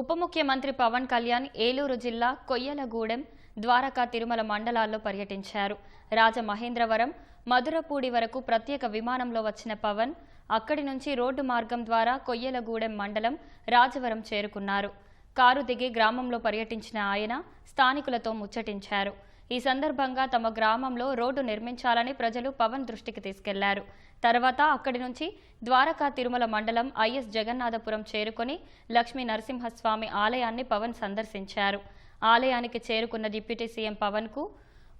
ఉప ముఖ్యమంత్రి పవన్ కళ్యాణ్ ఏలూరు జిల్లా కొయ్యలగూడెం ద్వారకా తిరుమల మండలాల్లో పర్యటించారు. రాజమహేంద్రవరం మధురపూడి వరకు ప్రత్యేక విమానంలో వచ్చిన పవన్ అక్కడి నుంచి రోడ్డు మార్గం ద్వారా కొయ్యలగూడెం మండలం రాజవరం చేరుకున్నారు. కారు దిగి గ్రామంలో పర్యటించిన ఆయన స్థానికులతో ముచ్చటించారు. ఈ సందర్భంగా తమ గ్రామంలో రోడ్డు నిర్మించాలని ప్రజలు పవన్ దృష్టికి తీసుకెళ్ళారు. తర్వాత అక్కడి నుంచి ద్వారకా తిరుమల మండలం ఐఎస్ జగన్నాథపురం చేరుకొని లక్ష్మీ నరసింహస్వామి ఆలయాన్ని పవన్ సందర్శించారు. ఆలయానికి చేరుకున్న డిప్యూటీ సీఎం పవన్కు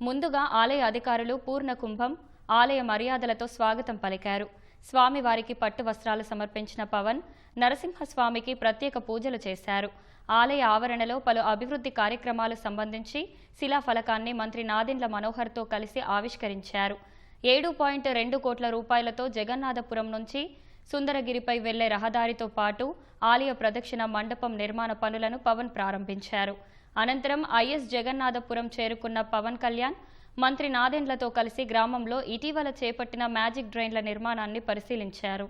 ముందుగా ఆలయ అధికారులు పూర్ణ కుంభం ఆలయ మర్యాదలతో స్వాగతం పలికారు. స్వామివారికి పట్టు వస్త్రాలు సమర్పించిన పవన్ నరసింహస్వామికి ప్రత్యేక పూజలు చేశారు. ఆలయ ఆవరణలో పలు అభివృద్ధి కార్యక్రమాలు సంబంధించి శిలాఫలకాన్ని మంత్రి నాదెండ్ల మనోహర్తో కలిసి ఆవిష్కరించారు. ఏడు పాయింట్ రెండు కోట్ల రూపాయలతో జగన్నాథపురం నుంచి సుందరగిరిపై వెళ్ళే రహదారితో పాటు ఆలయ ప్రదక్షిణ మండపం నిర్మాణ పనులను పవన్ ప్రారంభించారు. అనంతరం ఐఎస్ జగన్నాథపురం చేరుకున్న పవన్ కళ్యాణ్ మంత్రి నాదెండ్లతో కలిసి గ్రామంలో ఇటీవల చేపట్టిన మ్యాజిక్ డ్రైన్ల నిర్మాణాన్ని పరిశీలించారు.